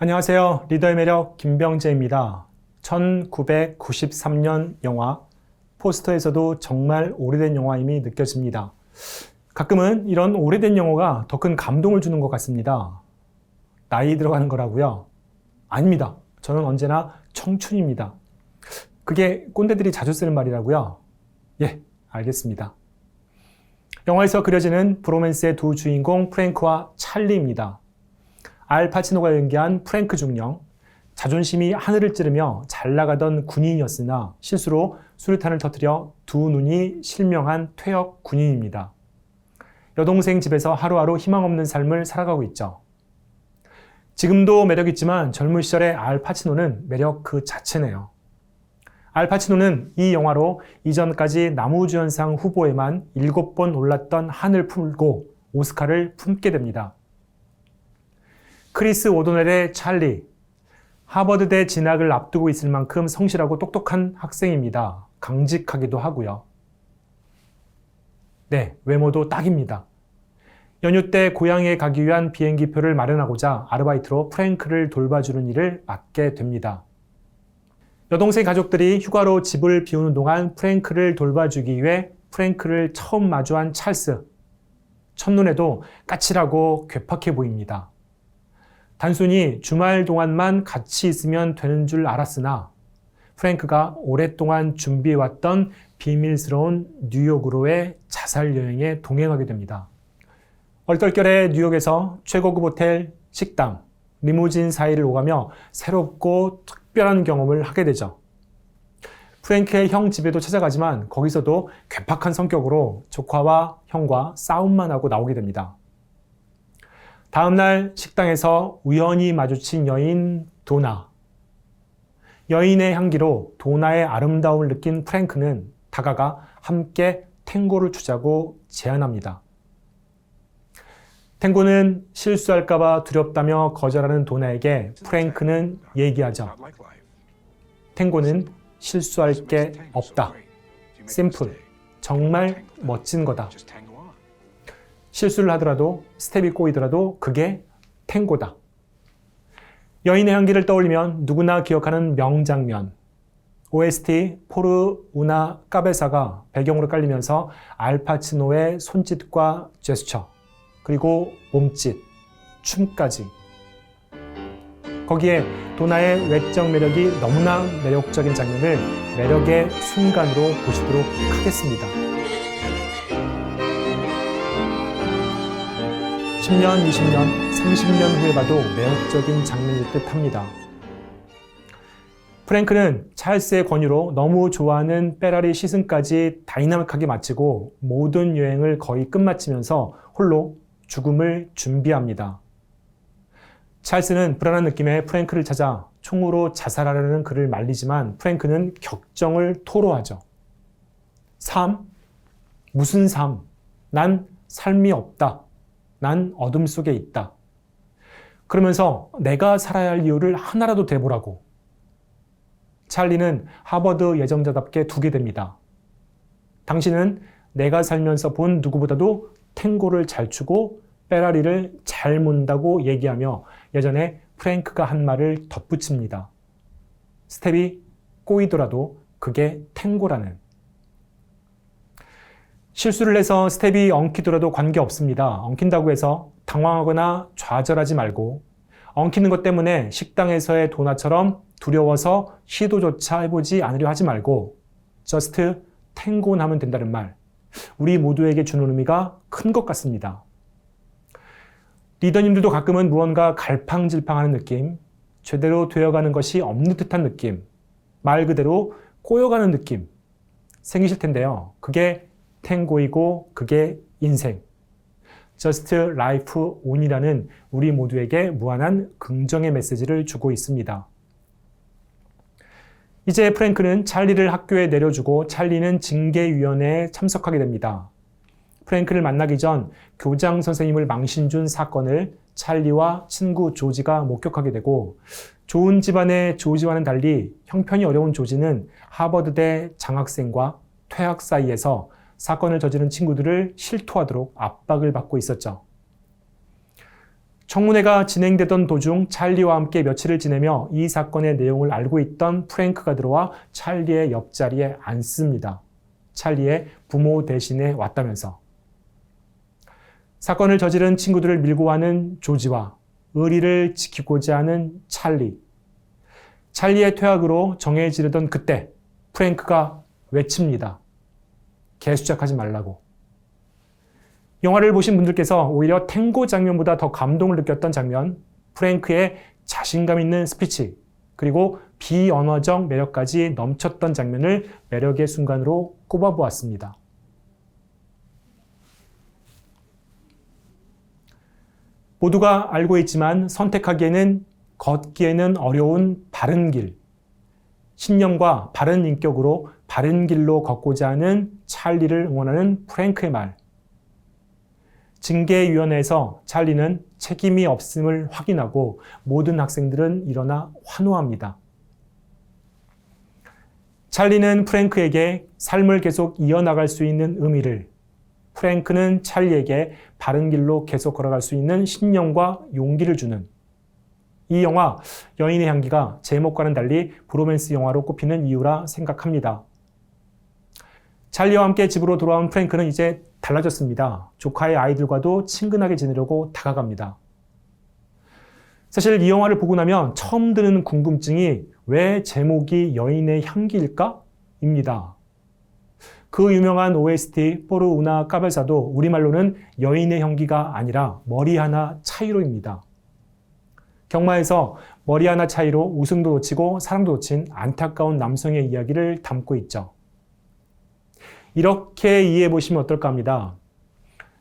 안녕하세요. 리더의 매력 김병재입니다. 1993년 영화 포스터에서도 정말 오래된 영화임이 느껴집니다. 가끔은 이런 오래된 영화가 더 큰 감동을 주는 것 같습니다. 나이 들어가는 거라고요? 아닙니다. 저는 언제나 청춘입니다. 그게 꼰대들이 자주 쓰는 말이라고요? 예, 알겠습니다. 영화에서 그려지는 브로맨스의 두 주인공 프랭크와 찰리입니다. 알 파치노가 연기한 프랭크 중령, 자존심이 하늘을 찌르며 잘 나가던 군인이었으나 실수로 수류탄을 터뜨려 두 눈이 실명한 퇴역 군인입니다. 여동생 집에서 하루하루 희망 없는 삶을 살아가고 있죠. 지금도 매력 있지만 젊은 시절의 알 파치노는 매력 그 자체네요. 알 파치노는 이 영화로 이전까지 나무주연상 후보에만 7번 올랐던 한을 품고 오스카를 품게 됩니다. 크리스 오도넬의 찰리. 하버드대 진학을 앞두고 있을 만큼 성실하고 똑똑한 학생입니다. 강직하기도 하고요. 네, 외모도 딱입니다. 연휴 때 고향에 가기 위한 비행기표를 마련하고자 아르바이트로 프랭크를 돌봐주는 일을 맡게 됩니다. 여동생 가족들이 휴가로 집을 비우는 동안 프랭크를 돌봐주기 위해 프랭크를 처음 마주한 찰스. 첫눈에도 까칠하고 괴팍해 보입니다. 단순히 주말 동안만 같이 있으면 되는 줄 알았으나 프랭크가 오랫동안 준비해왔던 비밀스러운 뉴욕으로의 자살 여행에 동행하게 됩니다. 얼떨결에 뉴욕에서 최고급 호텔, 식당, 리무진 사이를 오가며 새롭고 특별한 경험을 하게 되죠. 프랭크의 형 집에도 찾아가지만 거기서도 괴팍한 성격으로 조카와 형과 싸움만 하고 나오게 됩니다. 다음날 식당에서 우연히 마주친 여인 도나. 여인의 향기로 도나의 아름다움을 느낀 프랭크는 다가가 함께 탱고를 추자고 제안합니다. 탱고는 실수할까봐 두렵다며 거절하는 도나에게 프랭크는 얘기하죠. 탱고는 실수할 게 없다. 심플. 정말 멋진 거다. 실수를 하더라도 스텝이 꼬이더라도 그게 탱고다. 여인의 향기를 떠올리면 누구나 기억하는 명장면. OST 포르 우나 까베사가 배경으로 깔리면서 알파치노의 손짓과 제스처, 그리고 몸짓, 춤까지. 거기에 도나의 외적 매력이 너무나 매력적인 장면을 매력의 순간으로 보시도록 하겠습니다. 10년, 20년, 30년 후에 봐도 매력적인 장면일 듯 합니다. 프랭크는 찰스의 권유로 너무 좋아하는 페라리 시승까지 다이나믹하게 마치고 모든 여행을 거의 끝마치면서 홀로 죽음을 준비합니다. 찰스는 불안한 느낌의 프랭크를 찾아 총으로 자살하려는 그를 말리지만 프랭크는 격정을 토로하죠. 삶? 무슨 삶? 난 삶이 없다. 난 어둠 속에 있다. 그러면서 내가 살아야 할 이유를 하나라도 대보라고. 찰리는 하버드 예정자답게 두게 됩니다. 당신은 내가 살면서 본 누구보다도 탱고를 잘 추고 페라리를 잘 문다고 얘기하며 예전에 프랭크가 한 말을 덧붙입니다. 스텝이 꼬이더라도 그게 탱고라는. 실수를 해서 스텝이 엉키더라도 관계없습니다. 엉킨다고 해서 당황하거나 좌절하지 말고 엉키는 것 때문에 식당에서의 도나처럼 두려워서 시도조차 해보지 않으려 하지 말고 just 탱고는 하면 된다는 말. 우리 모두에게 주는 의미가 큰 것 같습니다. 리더님들도 가끔은 무언가 갈팡질팡하는 느낌, 제대로 되어가는 것이 없는 듯한 느낌, 말 그대로 꼬여가는 느낌 생기실 텐데요. 그게 탱고이고 그게 인생. Just Life On이라는 우리 모두에게 무한한 긍정의 메시지를 주고 있습니다. 이제 프랭크는 찰리를 학교에 내려주고 찰리는 징계위원회에 참석하게 됩니다. 프랭크를 만나기 전 교장 선생님을 망신 준 사건을 찰리와 친구 조지가 목격하게 되고 좋은 집안의 조지와는 달리 형편이 어려운 조지는 하버드대 장학생과 퇴학 사이에서 사건을 저지른 친구들을 실토하도록 압박을 받고 있었죠. 청문회가 진행되던 도중 찰리와 함께 며칠을 지내며 이 사건의 내용을 알고 있던 프랭크가 들어와 찰리의 옆자리에 앉습니다. 찰리의 부모 대신에 왔다면서. 사건을 저지른 친구들을 밀고 가는 조지와 의리를 지키고자 하는 찰리. 찰리의 퇴학으로 정에 지르던 그때 프랭크가 외칩니다. 개수작하지 말라고. 영화를 보신 분들께서 오히려 탱고 장면보다 더 감동을 느꼈던 장면, 프랭크의 자신감 있는 스피치, 그리고 비언어적 매력까지 넘쳤던 장면을 매력의 순간으로 꼽아보았습니다. 모두가 알고 있지만 선택하기에는 걷기에는 어려운 바른 길. 신념과 바른 인격으로 바른 길로 걷고자 하는 찰리를 응원하는 프랭크의 말. 징계위원회에서 찰리는 책임이 없음을 확인하고 모든 학생들은 일어나 환호합니다. 찰리는 프랭크에게 삶을 계속 이어나갈 수 있는 의미를, 프랭크는 찰리에게 바른 길로 계속 걸어갈 수 있는 신념과 용기를 주는 이 영화 여인의 향기가 제목과는 달리 브로맨스 영화로 꼽히는 이유라 생각합니다. 찰리와 함께 집으로 돌아온 프랭크는 이제 달라졌습니다. 조카의 아이들과도 친근하게 지내려고 다가갑니다. 사실 이 영화를 보고 나면 처음 드는 궁금증이 왜 제목이 여인의 향기일까? 입니다. 그 유명한 OST 포르 우나 까벨사도 우리말로는 여인의 향기가 아니라 머리 하나 차이로입니다. 경마에서 머리 하나 차이로 우승도 놓치고 사랑도 놓친 안타까운 남성의 이야기를 담고 있죠. 이렇게 이해해 보시면 어떨까 합니다.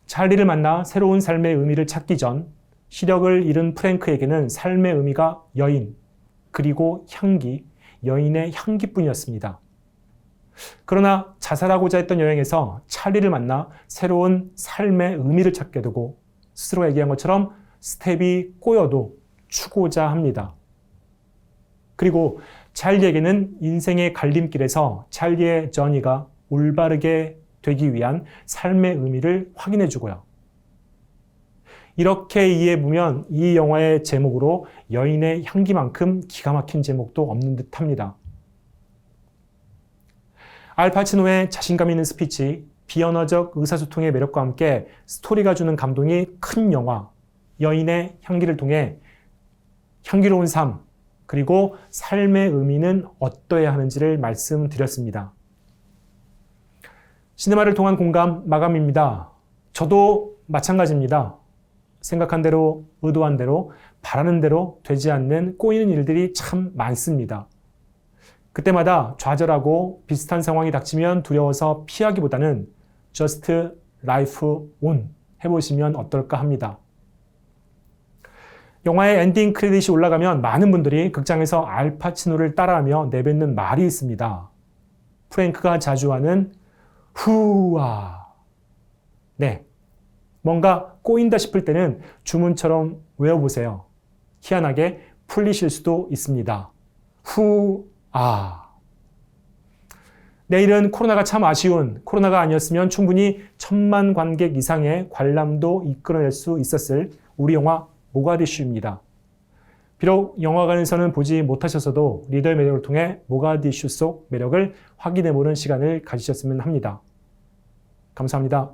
찰리를 만나 새로운 삶의 의미를 찾기 전 시력을 잃은 프랭크에게는 삶의 의미가 여인, 그리고 향기, 여인의 향기뿐이었습니다. 그러나 자살하고자 했던 여행에서 찰리를 만나 새로운 삶의 의미를 찾게 되고 스스로 얘기한 것처럼 스텝이 꼬여도 추고자 합니다. 그리고 찰리에게는 인생의 갈림길에서 찰리의 저니가 올바르게 되기 위한 삶의 의미를 확인해 주고요. 이렇게 이해해 보면 이 영화의 제목으로 여인의 향기만큼 기가 막힌 제목도 없는 듯 합니다. 알파치노의 자신감 있는 스피치, 비언어적 의사소통의 매력과 함께 스토리가 주는 감동이 큰 영화, 여인의 향기를 통해 향기로운 삶, 그리고 삶의 의미는 어떠해야 하는지를 말씀드렸습니다. 시네마를 통한 공감 마감입니다. 저도 마찬가지입니다. 생각한 대로, 의도한 대로, 바라는 대로 되지 않는 꼬이는 일들이 참 많습니다. 그때마다 좌절하고 비슷한 상황이 닥치면 두려워서 피하기보다는 just life on 해보시면 어떨까 합니다. 영화의 엔딩 크레딧이 올라가면 많은 분들이 극장에서 알파치노를 따라하며 내뱉는 말이 있습니다. 프랭크가 자주 하는 후아. 네. 뭔가 꼬인다 싶을 때는 주문처럼 외워보세요. 희한하게 풀리실 수도 있습니다. 후아. 내일은 코로나가 참 아쉬운 코로나가 아니었으면 충분히 천만 관객 이상의 관람도 이끌어낼 수 있었을 우리 영화 모가디슈입니다. 비록 영화관에서는 보지 못하셨어도 리더의 매력을 통해 모가디슈 속 매력을 확인해보는 시간을 가지셨으면 합니다. 감사합니다.